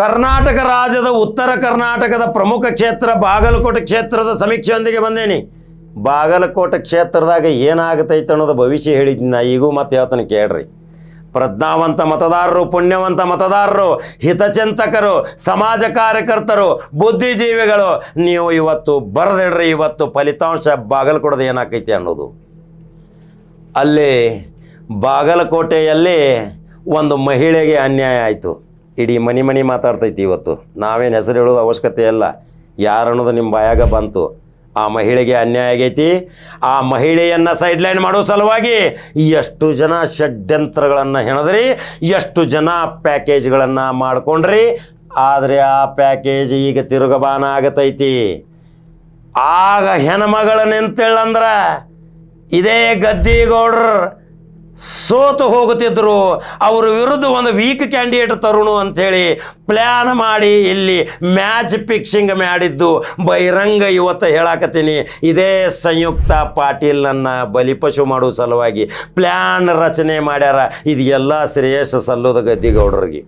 ಕರ್ನಾಟಕ ರಾಜ್ಯದ ಉತ್ತರ ಕರ್ನಾಟಕದ ಪ್ರಮುಖ ಕ್ಷೇತ್ರ ಬಾಗಲಕೋಟೆ ಕ್ಷೇತ್ರದ ಸಮೀಕ್ಷೆಯೊಂದಿಗೆ ಬಂದೇನಿ. ಬಾಗಲಕೋಟೆ ಕ್ಷೇತ್ರದಾಗ ಏನಾಗತೈತೆ ಅನ್ನೋದು ಭವಿಷ್ಯ ಹೇಳಿದ್ದೀನಿ ನಾ ಈಗೂ ಮತ್ತೆ ಹೇಳ್ತಾನೆ ಕೇಳ್ರಿ. ಪ್ರಜ್ಞಾವಂತ ಮತದಾರರು, ಪುಣ್ಯವಂತ ಮತದಾರರು, ಹಿತಚಿಂತಕರು, ಸಮಾಜ ಕಾರ್ಯಕರ್ತರು, ಬುದ್ಧಿಜೀವಿಗಳು, ನೀವು ಇವತ್ತು ಬರೆದಿಡ್ರಿ, ಇವತ್ತು ಫಲಿತಾಂಶ ಬಾಗಲಕೋಟದ ಏನಾಕೈತಿ ಅನ್ನೋದು. ಅಲ್ಲಿ ಬಾಗಲಕೋಟೆಯಲ್ಲಿ ಒಂದು ಮಹಿಳೆಗೆ ಅನ್ಯಾಯ ಆಯಿತು. ಇಡೀ ಮನಿ ಮನಿ ಮಾತಾಡ್ತೈತಿ ಇವತ್ತು. ನಾವೇನು ಹೆಸರು ಹೇಳೋದು ಅವಶ್ಯಕತೆ ಇಲ್ಲ. ಯಾರು ಅನ್ನೋದು ನಿಮ್ಮ ಬಾಯಾಗ ಬಂತು. ಆ ಮಹಿಳೆಗೆ ಅನ್ಯಾಯ ಆಗೈತಿ. ಆ ಮಹಿಳೆಯನ್ನು ಸೈಡ್ಲೈನ್ ಮಾಡೋ ಸಲುವಾಗಿ ಎಷ್ಟು ಜನ ಷಡ್ಯಂತ್ರಗಳನ್ನು ಹೆಣದ್ರಿ, ಎಷ್ಟು ಜನ ಪ್ಯಾಕೇಜ್ಗಳನ್ನು ಮಾಡ್ಕೊಂಡ್ರಿ. ಆದರೆ ಆ ಪ್ಯಾಕೇಜ್ ಈಗ ತಿರುಗಬಾನ ಆಗತೈತಿ. ಆಗ ಹೆಣ್ಮಗಳನ್ನೆಂತೇಳಂದ್ರ ಇದೇ ಗದ್ದಿಗೌಡ್ರು ಸೋತು ಹೋಗುತ್ತಿದ್ದರು. ಅವರ ವಿರುದ್ಧ ಒಂದು ವೀಕ್ ಕ್ಯಾಂಡಿಡೇಟ್ ತರುಣು ಅಂಥೇಳಿ ಪ್ಲ್ಯಾನ್ ಮಾಡಿ ಇಲ್ಲಿ ಮ್ಯಾಚ್ ಫಿಕ್ಸಿಂಗ್ ಮಾಡಿದ್ದು. ಬಹಿರಂಗ ಇವತ್ತು ಹೇಳಾಕತ್ತೀನಿ. ಇದೇ ಸಂಯುಕ್ತ ಪಾಟೀಲನ್ನು ಬಲಿಪಶು ಮಾಡೋ ಸಲುವಾಗಿ ಪ್ಲ್ಯಾನ್ ರಚನೆ ಮಾಡ್ಯಾರ. ಇದು ಎಲ್ಲ ಶ್ರೇಯಸ್ ಸಲ್ಲೋದು ಗದ್ದಿಗೌಡ್ರಿಗೆ.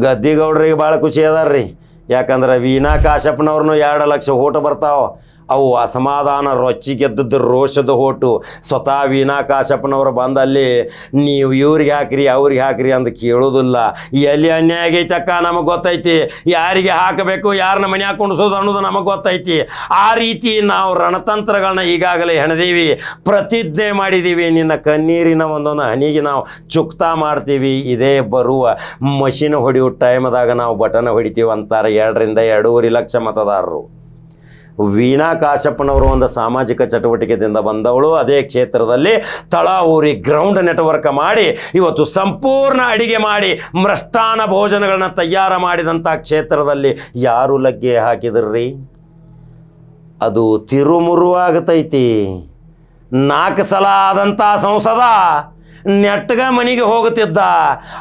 ಗದ್ದಿಗೌಡ್ರಿಗೆ ಭಾಳ ಖುಷಿ ಅದಾರ್ರಿ. ಯಾಕಂದ್ರೆ ವೀಣಾ ಕಾಶಪ್ಪನವ್ರನ್ನೂ ಎರಡು ಲಕ್ಷ ಓಟ್ ಬರ್ತಾವ. ಅವು ಅಸಮಾಧಾನ, ರೊಚ್ಚಿ ಗೆದ್ದದ್ದು ರೋಷದ ಹೋಟು. ಸ್ವತಃ ವೀಣಾ ಕಾಶಪ್ಪನವರು ಬಂದಲ್ಲಿ, ನೀವು ಇವ್ರಿಗೆ ಹಾಕ್ರಿ, ಅವ್ರಿಗೆ ಹಾಕ್ರಿ ಅಂತ ಕೇಳೋದಿಲ್ಲ ಎಲ್ಲಿ ಅನ್ಯಾಯ ಆಗೈತಕ್ಕ? ನಮಗೆ ಗೊತ್ತೈತಿ. ಯಾರಿಗೆ ಹಾಕಬೇಕು ಯಾರನ್ನ ಮನೆ ಕುಣಿಸೋದು ಅನ್ನೋದು ನಮಗೆ ಗೊತ್ತೈತಿ. ಆ ರೀತಿ ನಾವು ರಣತಂತ್ರಗಳನ್ನ ಈಗಾಗಲೇ ಹೆಣದೀವಿ. ಪ್ರತಿಜ್ಞೆ ಮಾಡಿದ್ದೀವಿ ನಿನ್ನ ಕಣ್ಣೀರಿನ ಒಂದೊಂದು ಹನಿಗೆ ನಾವು ಚುಕ್ತಾ ಮಾಡ್ತೀವಿ. ಇದೇ ಬರುವ ಮಷಿನ್ ಹೊಡೆಯೋ ಟೈಮ್ದಾಗ ನಾವು ಬಟನ್ ಹೊಡಿತೀವಿ ಅಂತಾರೆ ಎರಡರಿಂದ ಎರಡೂವರೆ ಲಕ್ಷ ಮತದಾರರು. ವೀಣಾ ಕಾಶಪ್ಪನವರು ಒಂದು ಸಾಮಾಜಿಕ ಚಟುವಟಿಕೆದಿಂದ ಬಂದವಳು. ಅದೇ ಕ್ಷೇತ್ರದಲ್ಲಿ ತಳ ಊರಿ ಗ್ರೌಂಡ್ ನೆಟ್ವರ್ಕ್ ಮಾಡಿ, ಇವತ್ತು ಸಂಪೂರ್ಣ ಅಡಿಗೆ ಮಾಡಿ ಮೃಷ್ಟಾನ ಭೋಜನಗಳನ್ನ ತಯಾರು ಮಾಡಿದಂಥ ಕ್ಷೇತ್ರದಲ್ಲಿ ಯಾರು ಲಗ್ಗೆ ಹಾಕಿದ್ರಿ? ಅದು ತಿರುಮುರು ಆಗತೈತಿ ನಾಲ್ಕು ಸಲ ಆದಂಥ ಸಂಸದ ನೆಟ್ಟಗ ಮನೆಗೆ ಹೋಗುತ್ತಿದ್ದ.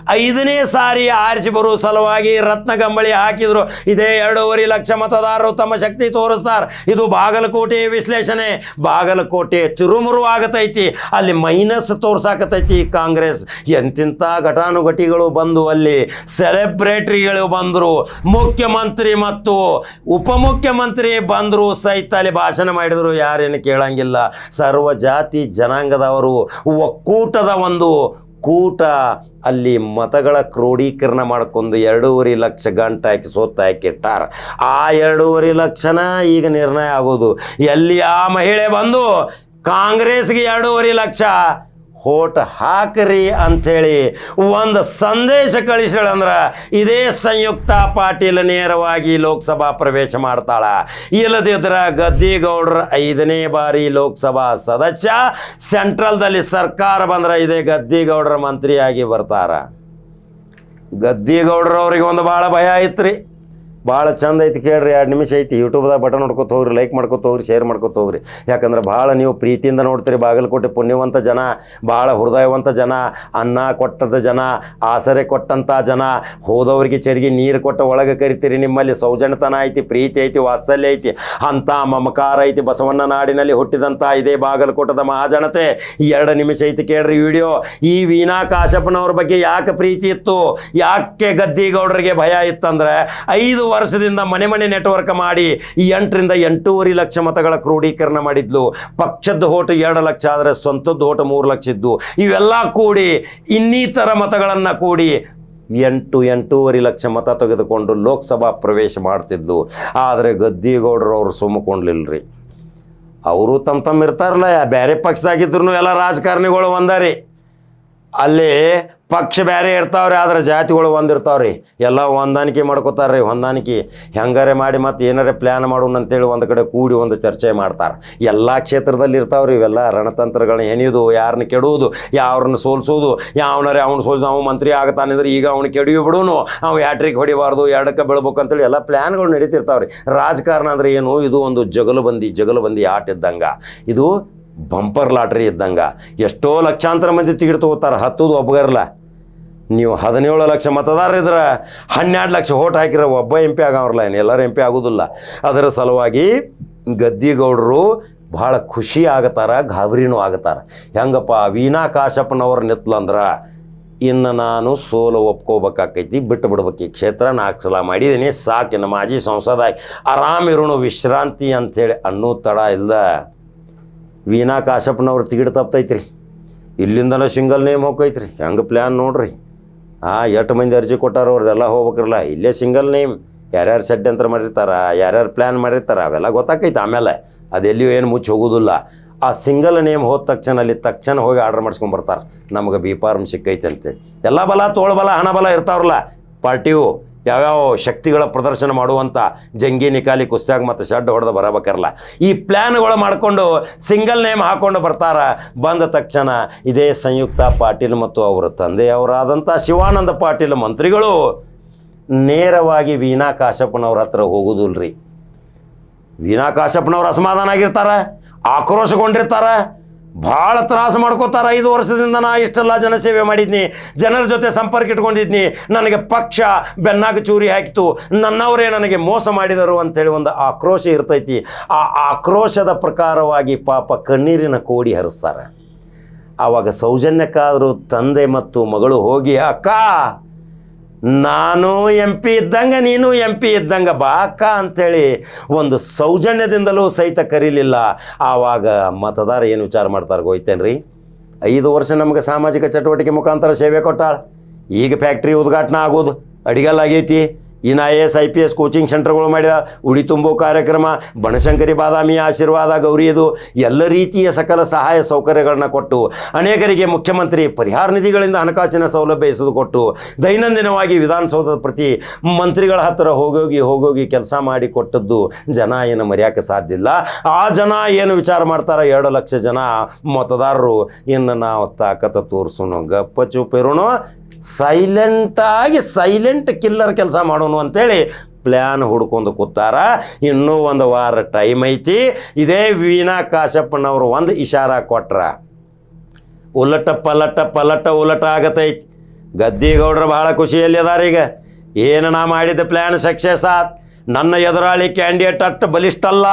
ಐದನೇ ಸಾರಿ ಆರಿಸಿ ಬರುವ ಸಲುವಾಗಿ ರತ್ನಗಂಬಳಿ ಹಾಕಿದ್ರು. ಇದೇ ಎರಡೂವರೆ ಲಕ್ಷ ಮತದಾರರು ತಮ್ಮ ಶಕ್ತಿ ತೋರಿಸ್ತಾರೆ. ಇದು ಬಾಗಲಕೋಟೆ ವಿಶ್ಲೇಷಣೆ. ಬಾಗಲಕೋಟೆ ತಿರುಮುರು ಆಗತೈತಿ. ಅಲ್ಲಿ ಮೈನಸ್ ತೋರ್ಸಾಕತೈತಿ ಕಾಂಗ್ರೆಸ್. ಎಂತಿಂಥ ಘಟಾನುಘಟಿಗಳು ಬಂದು ಅಲ್ಲಿ. ಸೆಲೆಬ್ರಿಟಿಗಳು ಬಂದರು. ಮುಖ್ಯಮಂತ್ರಿ ಮತ್ತು ಉಪಮುಖ್ಯಮಂತ್ರಿ ಬಂದರು ಸಹಿತ ಅಲ್ಲಿ ಭಾಷಣ ಮಾಡಿದರು. ಯಾರೇನು ಕೇಳಂಗಿಲ್ಲ. ಸರ್ವ ಜಾತಿ ಜನಾಂಗದವರು ಒಕ್ಕೂಟದ ಒಂದು ಕೂಟ ಅಲ್ಲಿ ಮತಗಳ ಕ್ರೋಢೀಕರಣ ಮಾಡ್ಕೊಂಡು ಎರಡೂವರೆ ಲಕ್ಷ ಗಂಟೆ ಹಾಕಿ ಸೋತ್ತು ಹಾಕಿಟ್ಟಾರ. ಆ ಎರಡೂವರೆ ಲಕ್ಷನ ಈಗ ನಿರ್ಣಯ ಆಗೋದು. ಎಲ್ಲಿ ಆ ಮಹಿಳೆ ಬಂದು ಕಾಂಗ್ರೆಸ್ಗೆ ಎರಡೂವರೆ ಲಕ್ಷ ಹೋಟ್ ಹಾಕ್ರಿ ಅಂಥೇಳಿ ಒಂದು ಸಂದೇಶ ಕಳಿಸ್ಯಾಳಂದ್ರೆ ಇದೇ ಸಂಯುಕ್ತ ಪಾಟೀಲ್ ನೇರವಾಗಿ ಲೋಕಸಭಾ ಪ್ರವೇಶ ಮಾಡ್ತಾಳ. ಇಲ್ಲದಿದ್ರ ಗದ್ದಿಗೌಡ್ರ ಐದನೇ ಬಾರಿ ಲೋಕಸಭಾ ಸದಸ್ಯ, ಸೆಂಟ್ರಲ್ದಲ್ಲಿ ಸರ್ಕಾರ ಬಂದ್ರೆ ಇದೇ ಗದ್ದಿಗೌಡ್ರ ಮಂತ್ರಿಯಾಗಿ ಬರ್ತಾರ. ಗದ್ದಿಗೌಡ್ರವ್ರಿಗೆ ಒಂದು ಭಾಳ ಭಯ ಐತ್ರಿ. ಭಾಳ ಚಂದ ಐತಿ ಕೇಳ್ರಿ, ಎರಡು ನಿಮಿಷ ಐತಿ. ಯೂಟ್ಯೂಬ್ದಾಗ ಬಟನ್ ನೋಡ್ಕೊತ ಹೋಗ್ರಿ ಲೈಕ್ ಮಾಡ್ಕೊತ ಹೋಗ್ರಿ ಶೇರ್ ಮಾಡ್ಕೊತ ಹೋಗ್ರಿ. ಯಾಕಂದ್ರೆ ಭಾಳ ನೀವು ಪ್ರೀತಿಯಿಂದ ನೋಡ್ತೀರಿ ಬಾಗಲಕೋಟೆ ಪುಣ್ಯವಂತ ಜನ, ಭಾಳ ಹೃದಯವಂತ ಜನ, ಅನ್ನ ಕೊಟ್ಟದ ಜನ, ಆಸರೆ ಕೊಟ್ಟಂಥ ಜನ, ಹೋದವ್ರಿಗೆ ಚರಿಗೆ ನೀರು ಕೊಟ್ಟ ಒಳಗೆ ಕರಿತೀರಿ ನಿಮ್ಮಲ್ಲಿ. ಸೌಜನ್ಯತನ ಐತಿ, ಪ್ರೀತಿ ಐತಿ, ವಾತ್ಸಲ್ಯ ಐತಿ. ಅಂಥ ಮಮಕಾರ ಐತಿ ಬಸವಣ್ಣ ನಾಡಿನಲ್ಲಿ ಹುಟ್ಟಿದಂಥ ಇದೇ ಬಾಗಲಕೋಟದ ಮಹಾಜನತೆ. ಎರಡು ನಿಮಿಷ ಐತಿ ಕೇಳ್ರಿ ವಿಡಿಯೋ ಈ ವೀಣಾ ಕಾಶಪ್ಪನವ್ರ ಬಗ್ಗೆ ಯಾಕೆ ಪ್ರೀತಿ ಇತ್ತು? ಯಾಕೆ ಗದ್ದಿಗೌಡರಿಗೆ ಭಯ ಇತ್ತಂದ್ರೆ, ಐದು ವರ್ಷದಿಂದ ಮನೆ ಮನೆ ನೆಟ್ವರ್ಕ್ ಮಾಡಿ ಈ ಎಂಟರಿಂದ ಎಂಟೂವರೆ ಲಕ್ಷ ಮತಗಳ ಕ್ರೋಢೀಕರಣ ಮಾಡಿದ್ಲು. ಪಕ್ಷದ ಓಟು ಎರಡು ಲಕ್ಷ ಆದರೆ ಸ್ವಂತದ್ದು ಓಟು ಮೂರು ಲಕ್ಷ ಇದ್ದು. ಇವೆಲ್ಲ ಕೂಡಿ ಇನ್ನಿತರ ಮತಗಳನ್ನು ಕೂಡಿ ಎಂಟು ಎಂಟೂವರೆ ಲಕ್ಷ ಮತ ತೆಗೆದುಕೊಂಡು ಲೋಕಸಭಾ ಪ್ರವೇಶ ಮಾಡ್ತಿದ್ಲು. ಆದರೆ ಗದ್ದಿಗೌಡರು ಅವರು ಸುಮ್ಮಕೊಂಡಿಲ್ರಿ ಅವರು ತಮ್ಮ ತಮ್ಮ ಇರ್ತಾರಲ್ಲ ಬೇರೆ ಪಕ್ಷದಾಗಿದ್ರು ಎಲ್ಲ ರಾಜಕಾರಣಿಗಳು ಒಂದಾರಿ. ಅಲ್ಲಿ ಪಕ್ಷ ಬೇರೆ ಇರ್ತಾವ್ರಿ, ಆದ್ರೆ ಜಾತಿಗಳು ಒಂದಿರ್ತಾವ್ರಿ ಎಲ್ಲ ಹೊಂದಾಣಿಕೆ ಮಾಡ್ಕೋತಾರ್ರಿ, ಹೊಂದಾಣಿಕೆ. ಹೆಂಗಾರೆ ಮಾಡಿ ಮತ್ತೆ ಏನಾರೆ ಪ್ಲ್ಯಾನ್ ಮಾಡೋಣ ಅಂತೇಳಿ ಒಂದು ಕಡೆ ಕೂಡಿ ಒಂದು ಚರ್ಚೆ ಮಾಡ್ತಾರೆ. ಎಲ್ಲ ಕ್ಷೇತ್ರದಲ್ಲಿ ಇರ್ತಾವ್ರಿ, ಇವೆಲ್ಲ ರಣತಂತ್ರಗಳನ್ನ ಹೆಣಿಯೋದು ಯಾರನ್ನ ಕೆಡುವುದು ಯಾವ್ರನ್ನ ಸೋಲ್ಸೋದು, ಯಾವನಾರೇ ಅವ್ನು ಸೋಲ್ದು ಅವ್ನು ಮಂತ್ರಿ ಆಗತಾನಿದ್ರೆ ಈಗ ಅವ್ನು ಕೆಡವಿ ಬಿಡೋನು ಅವ್ನು ಯಾಟ್ರಿಕ್ ಹೊಡಿಬಾರ್ದು ಎರಡಕ್ಕೆ ಬೀಳ್ಬೇಕು ಅಂತೇಳಿ ಎಲ್ಲ ಪ್ಲ್ಯಾನ್ಗಳು ನಡೀತಿರ್ತಾವ್ರಿ. ರಾಜಕಾರಣ ಅಂದರೆ ಏನು? ಇದು ಒಂದು ಜಗಲುಬಂದಿ ಜಗಲುಬಂದಿ ಆಟ ಇದ್ದಂಗೆ. ಇದು ಬಂಪರ್ ಲಾಟ್ರಿ ಇದ್ದಂಗೆ. ಎಷ್ಟೋ ಲಕ್ಷಾಂತರ ಮಂದಿ ಟಿಕೆಟ್ ತಗೋತಾರೆ ಹತ್ತದು ಒಬ್ಬಗರಲ್ಲ ನೀವು ಹದಿನೇಳು ಲಕ್ಷ ಮತದಾರ ಇದ್ರೆ ಹನ್ನೆರಡು ಲಕ್ಷ ಓಟ್ ಹಾಕಿರ ಒಬ್ಬ ಎಂ ಪಿ ಆಗವ್ರಲ್ಲ ಏನು ಎಲ್ಲರೂ ಎಂ ಪಿ ಆಗೋದಿಲ್ಲ. ಅದರ ಸಲುವಾಗಿ ಗದ್ದಿಗೌಡರು ಭಾಳ ಖುಷಿ ಆಗತ್ತಾರ ಗಾಬರಿನೂ ಆಗತ್ತಾರ ಹೆಂಗಪ್ಪ, ವೀಣಾ ಕಾಶಪ್ಪನವ್ರ ನಿತ್ಲಂದ್ರೆ ಇನ್ನು ನಾನು ಸೋಲು ಒಪ್ಕೋಬೇಕಾಕೈತಿ, ಬಿಟ್ಟು ಬಿಡ್ಬೇಕು ಈ ಕ್ಷೇತ್ರ, ನಾಲ್ಕು ಸಲ ಮಾಡಿದ್ದೀನಿ, ಸಾಕು ಇನ್ನು ಮಾಜಿ ಸಂಸದ ಆರಾಮಿರೋಣ ವಿಶ್ರಾಂತಿ ಅಂಥೇಳಿ ಅನ್ನೋ ತಡ ಇಲ್ಲ. ವೀಣಾ ಕಾಶಪ್ಪನವ್ರು ತಿಗಿಡ್ ತಪ್ತೈತ್ರಿ. ಇಲ್ಲಿಂದಲೂ ಸಿಂಗಲ್ ನೇಮ್ ಹೋಗೈತ್ರಿ ಹೆಂಗೆ ಪ್ಲ್ಯಾನ್ ನೋಡ್ರಿ? ಹಾಂ ಎಷ್ಟು ಮಂದಿ ಅರ್ಜಿ ಕೊಟ್ಟಾರ ಅವ್ರದ್ದೆಲ್ಲ ಹೋಗ್ಬೇಕ್ರಲ್ಲ. ಇಲ್ಲೇ ಸಿಂಗಲ್ ನೇಮ್ ಯಾರ್ಯಾರು ಷಡ್ಯಂತ್ರ ಮಾಡಿರ್ತಾರೆ, ಯಾರ್ಯಾರು ಪ್ಲ್ಯಾನ್ ಮಾಡಿರ್ತಾರೆ, ಅವೆಲ್ಲ ಗೊತ್ತಾಕೈತೆ ಆಮೇಲೆ. ಅದೆಲ್ಲಿಯೂ ಏನು ಮುಚ್ಚಿ ಹೋಗೋದಿಲ್ಲ. ಆ ಸಿಂಗಲ್ ನೇಮ್ ಹೋದ ತಕ್ಷಣ, ಅಲ್ಲಿ ತಕ್ಷಣ ಹೋಗಿ ಆರ್ಡ್ರ್ ಮಾಡ್ಸ್ಕೊಂಡ್ಬರ್ತಾರೆ ನಮಗೆ ಬಿ ಫಾರ್ಮ್ ಸಿಕ್ಕೈತೆ ಅಂತೇಳಿ ಎಲ್ಲ ಬಲ, ತೋಳ ಬಲ, ಹಣ ಬಲ ಇರ್ತಾವ್ರಲ್ಲ. ಪಾರ್ಟಿಯು ಯಾವ್ಯಾವ ಶಕ್ತಿಗಳ ಪ್ರದರ್ಶನ ಮಾಡುವಂಥ ಜಂಗಿ ನಿಕಾಲಿ ಕುಸ್ತ್ಯಾಗ ಮತ್ತು ಶಡ್ ಹೊಡೆದು ಬರಬೇಕರಲ್ಲ ಈ ಪ್ಲ್ಯಾನ್ಗಳು ಮಾಡಿಕೊಂಡು ಸಿಂಗಲ್ ನೇಮ್ ಹಾಕೊಂಡು ಬರ್ತಾರ. ಬಂದ ತಕ್ಷಣ ಇದೇ ಸಂಯುಕ್ತ ಪಾಟೀಲ್ ಮತ್ತು ಅವರ ತಂದೆಯವರಾದಂಥ ಶಿವಾನಂದ ಪಾಟೀಲ್ ಮಂತ್ರಿಗಳು ನೇರವಾಗಿ ವೀಣಾ ಕಾಶಪ್ಪನವ್ರ ಹತ್ರ ಹೋಗುದಿಲ್ರಿ. ವೀಣಾ ಕಾಶಪ್ಪನವ್ರು ಅಸಮಾಧಾನ ಆಗಿರ್ತಾರ, ಆಕ್ರೋಶಗೊಂಡಿರ್ತಾರ. ಭಾಳ ತ್ರಾಸ ಮಾಡ್ಕೋತಾರ ಐದು ವರ್ಷದಿಂದ ನಾ ಇಷ್ಟೆಲ್ಲ ಜನಸೇವೆ ಮಾಡಿದ್ನಿ. ಜನರ ಜೊತೆ ಸಂಪರ್ಕ ಇಟ್ಕೊಂಡಿದ್ನಿ. ನನಗೆ ಪಕ್ಷ ಬೆನ್ನಾಗ ಚೂರಿ ಹಾಕಿತು. ನನ್ನವರೇ ನನಗೆ ಮೋಸ ಮಾಡಿದರು ಅಂತೇಳಿ ಒಂದು ಆಕ್ರೋಶ ಇರ್ತೈತಿ. ಆ ಆಕ್ರೋಶದ ಪ್ರಕಾರವಾಗಿ ಪಾಪ ಕಣ್ಣೀರಿನ ಕೋಡಿ ಹರಿಸ್ತಾರೆ. ಆವಾಗ ಸೌಜನ್ಯಕ್ಕಾದರೂ ತಂದೆ ಮತ್ತು ಮಗಳು ಹೋಗಿ, ಅಕ್ಕ ನಾನು ಎಂ ಪಿ ಇದ್ದಂಗೆ, ನೀನು ಎಂ ಪಿ ಇದ್ದಂಗೆ ಬಾ ಅಕ್ಕ ಅಂಥೇಳಿ ಒಂದು ಸೌಜನ್ಯದಿಂದಲೂ ಸಹಿತ ಕರೀಲಿಲ್ಲ. ಆವಾಗ ಮತದಾರ ಏನು ವಿಚಾರ ಮಾಡ್ತಾರೆ ಗೊತ್ತೇನ್ರಿ? ಐದು ವರ್ಷ ನಮಗೆ ಸಾಮಾಜಿಕ ಚಟುವಟಿಕೆ ಮುಖಾಂತರ ಸೇವೆ ಕೊಟ್ಟಾಳ. ಈಗ ಫ್ಯಾಕ್ಟ್ರಿ ಉದ್ಘಾಟನೆ ಆಗೋದು, ಅಡಿಗೆಲ್ಲ ಆಗೈತಿ. ಇನ್ನು I S I P S coaching ಸೆಂಟರ್ಗಳು ಮಾಡಿದ ಉಡಿ ತುಂಬೋ ಕಾರ್ಯಕ್ರಮ, ಬನಶಂಕರಿ ಬಾದಾಮಿ ಆಶೀರ್ವಾದ ಗೌರಿಯದು ಎಲ್ಲ ರೀತಿಯ ಸಕಲ ಸಹಾಯ ಸೌಕರ್ಯಗಳನ್ನ ಕೊಟ್ಟು, ಅನೇಕರಿಗೆ ಮುಖ್ಯಮಂತ್ರಿ ಪರಿಹಾರ ನಿಧಿಗಳಿಂದ ಹಣಕಾಸಿನ ಸೌಲಭ್ಯ ಇಸುದು ಕೊಟ್ಟು, ದೈನಂದಿನವಾಗಿ ವಿಧಾನಸೌಧದ ಪ್ರತಿ ಮಂತ್ರಿಗಳ ಹತ್ತಿರ ಹೋಗೋಗಿ ಹೋಗೋಗಿ ಕೆಲಸ ಮಾಡಿ ಕೊಟ್ಟದ್ದು ಜನ ಏನು ಮರೆಯೋಕ್ಕೆ ಸಾಧ್ಯ ಇಲ್ಲ. ಆ ಜನ ಏನು ವಿಚಾರ ಮಾಡ್ತಾರೆ? ಎರಡು ಲಕ್ಷ ಜನ ಮತದಾರರು. ಇನ್ನು ನಾವು ತಾಕತ ತೋರಿಸೋಣ ಗಪ್ಪ ಚೂಪಿರೋಣ ಸೈಲೆಂಟಾಗಿ ಸೈಲೆಂಟ್ ಕಿಲ್ಲರ್ ಕೆಲಸ ಮಾಡೋಣ ಅಂತೇಳಿ ಪ್ಲ್ಯಾನ್ ಹುಡ್ಕೊಂಡು ಕೂತಾರ. ಇನ್ನೂ ಒಂದು ವಾರ ಟೈಮ್ ಐತಿ. ಇದೇ ವೀಣಾ ಕಾಶಪ್ಪನವರು ಒಂದು ಇಶಾರ ಕೊಟ್ರ. ಉಲಟ ಪಲಟ ಪಲಟ ಉಲಟ ಆಗತೈತಿ. ಗದ್ದಿಗೌಡ್ರು ಭಾಳ ಖುಷಿಯಲ್ಲಿ ಅದಾರ ಈಗ. ಏನು ನಾ ಮಾಡಿದ ಪ್ಲ್ಯಾನ್ ಸಕ್ಸಸ್ ಆತ್. ನನ್ನ ಎದುರಾಳಿ ಕ್ಯಾಂಡಿಡೇಟ್ ಅಷ್ಟು ಬಲಿಷ್ಠ ಅಲ್ಲ.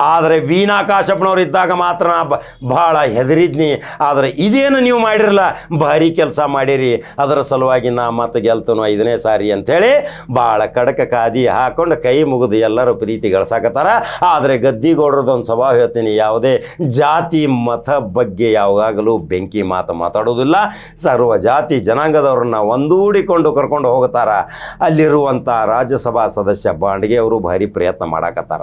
ಆದರೆ ವೀಣಾ ಕಾಶಪ್ಪನವ್ರು ಇದ್ದಾಗ ಮಾತ್ರ ನಾ ಬ, ಭಾಳ ಹೆದರಿದ್ನಿ. ಆದರೆ ಇದೇನು ನೀವು ಮಾಡಿರಲ್ಲ? ಭಾರಿ ಕೆಲಸ ಮಾಡಿರಿ. ಅದರ ಸಲುವಾಗಿ ನಾ ಮತ್ತೆ ಗೆಲ್ತನು ಐದನೇ ಸಾರಿ ಅಂಥೇಳಿ ಭಾಳ ಕಡಕ ಕಾದಿ ಹಾಕೊಂಡು ಕೈ ಮುಗಿದು ಎಲ್ಲರೂ ಪ್ರೀತಿ ಗಳಿಸಾಕತ್ತಾರ. ಆದರೆ ಗದ್ದಿಗೌಡ್ರದೊಂದು ಸ್ವಭಾವ ಹೇಳ್ತೀನಿ. ಯಾವುದೇ ಜಾತಿ, ಮತ ಬಗ್ಗೆ ಯಾವಾಗಲೂ ಬೆಂಕಿ ಮಾತು ಮಾತಾಡೋದಿಲ್ಲ. ಸರ್ವ ಜಾತಿ ಜನಾಂಗದವ್ರನ್ನ ಒಂದೂಡಿಕೊಂಡು ಕರ್ಕೊಂಡು ಹೋಗ್ತಾರ ಅಲ್ಲಿರುವಂಥ ರಾಜ್ಯಸಭಾ ಸದಸ್ಯ ಬಾಂಡ್ಗೆ ಅವರು ಭಾರಿ ಪ್ರಯತ್ನ ಮಾಡಾಕತ್ತಾರ.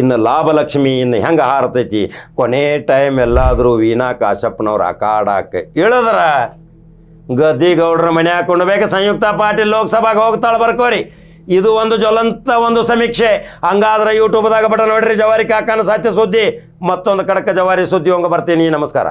ಇನ್ನು ಲಾಭಲಕ್ಷ್ಮಿ ಇನ್ನು ಹೆಂಗೆ ಹಾರತೈತಿ? ಕೊನೆ ಟೈಮ್ ಎಲ್ಲಾದರೂ ವೀಣಾ ಕಾಶಪ್ಪನವ್ರು ಅಕಾಡಕ್ಕೆ ಇಳಿದ್ರ ಗದ್ದಿಗೌಡ್ರ ಮನೆ ಹಾಕೊಂಡು ಬೇಕು ಸಂಯುಕ್ತ ಪಾಟೀಲ್ ಲೋಕಸಭಾಗೆ ಹೋಗ್ತಾಳೆ ಬರ್ಕೋರಿ. ಇದು ಒಂದು ಜ್ವಲಂತ ಒಂದು ಸಮೀಕ್ಷೆ. ಹಂಗಾದ್ರೆ ಯೂಟ್ಯೂಬ್ದಾಗ ಬಟ ನೋಡ್ರಿ ಜವಾರಿ ಕಾಕನ ಸತ್ಯ ಸುದ್ದಿ. ಮತ್ತೊಂದು ಕಡಕ ಜವಾರಿ ಸುದ್ದಿ ಹಂಗೆ ಬರ್ತೀನಿ. ನಮಸ್ಕಾರ.